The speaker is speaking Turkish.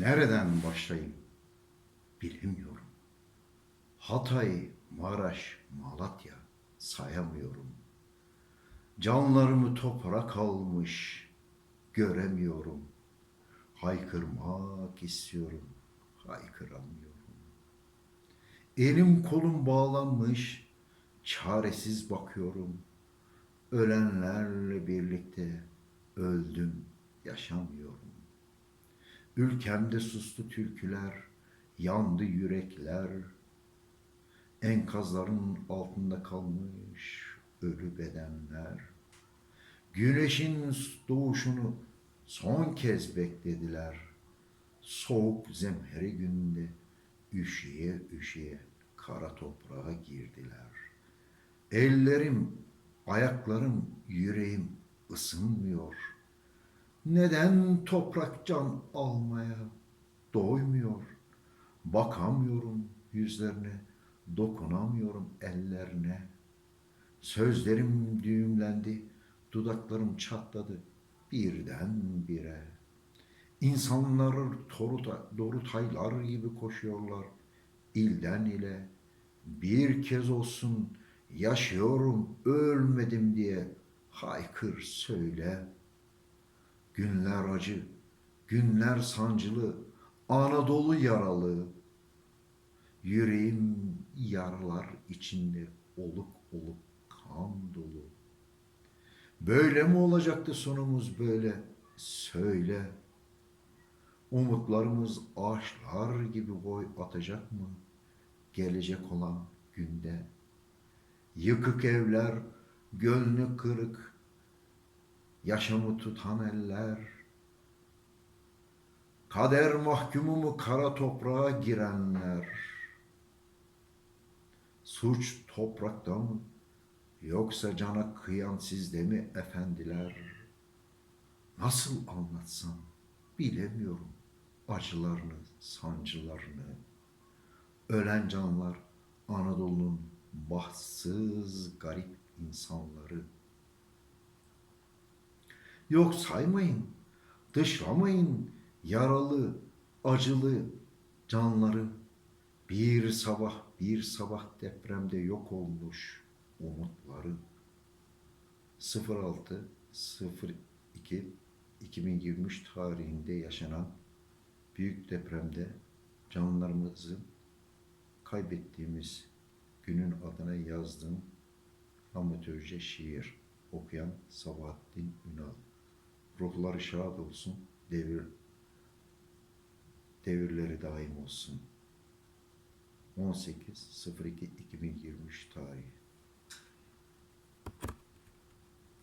Nereden başlayayım bilemiyorum. Hatay, Maraş, Malatya sayamıyorum. Canlarımı toprak almış göremiyorum. Haykırmak istiyorum, haykıramıyorum. Elim kolum bağlanmış, çaresiz bakıyorum. Ölenlerle birlikte öldüm, yaşamıyorum. Ülkemde sustu türküler, yandı yürekler. Enkazların altında kalmış ölü bedenler. Güneşin doğuşunu son kez beklediler. Soğuk zemheri günde üşüye üşüye kara toprağa girdiler. Ellerim, ayaklarım, yüreğim ısınmıyor. Neden toprak can almaya doymuyor? Bakamıyorum yüzlerine, dokunamıyorum ellerine. Sözlerim düğümlendi, dudaklarım çatladı birden bire. İnsanlar toruta, dorutaylar gibi koşuyorlar ilden ile. Bir kez olsun yaşıyorum ölmedim diye haykır söyle. Günler acı, günler sancılı, Anadolu yaralı. Yüreğim yaralar içinde oluk oluk kan dolu. Böyle mi olacaktı sonumuz böyle? Söyle. Umutlarımız ağaçlar gibi boy atacak mı? Gelecek olan günde. Yıkık evler, gönlü kırık, yaşamı tutan eller. Kader mahkumu mu kara toprağa girenler? Suç toprakta mı? Yoksa cana kıyan sizde mi efendiler? Nasıl anlatsam bilemiyorum acılarını, sancılarını. Ölen canlar Anadolu'nun bahtsız garip insanları. Yok saymayın, dışlamayın yaralı, acılı canları. Bir sabah, bir sabah depremde yok olmuş umutları. 06 02 2023 tarihinde yaşanan büyük depremde canlarımızı kaybettiğimiz günün adına yazdığım amatörce şiir okuyan Sabahattin Ünal. Ruhları şad olsun, devir devirleri daim olsun. 18.02.2023 tarihi.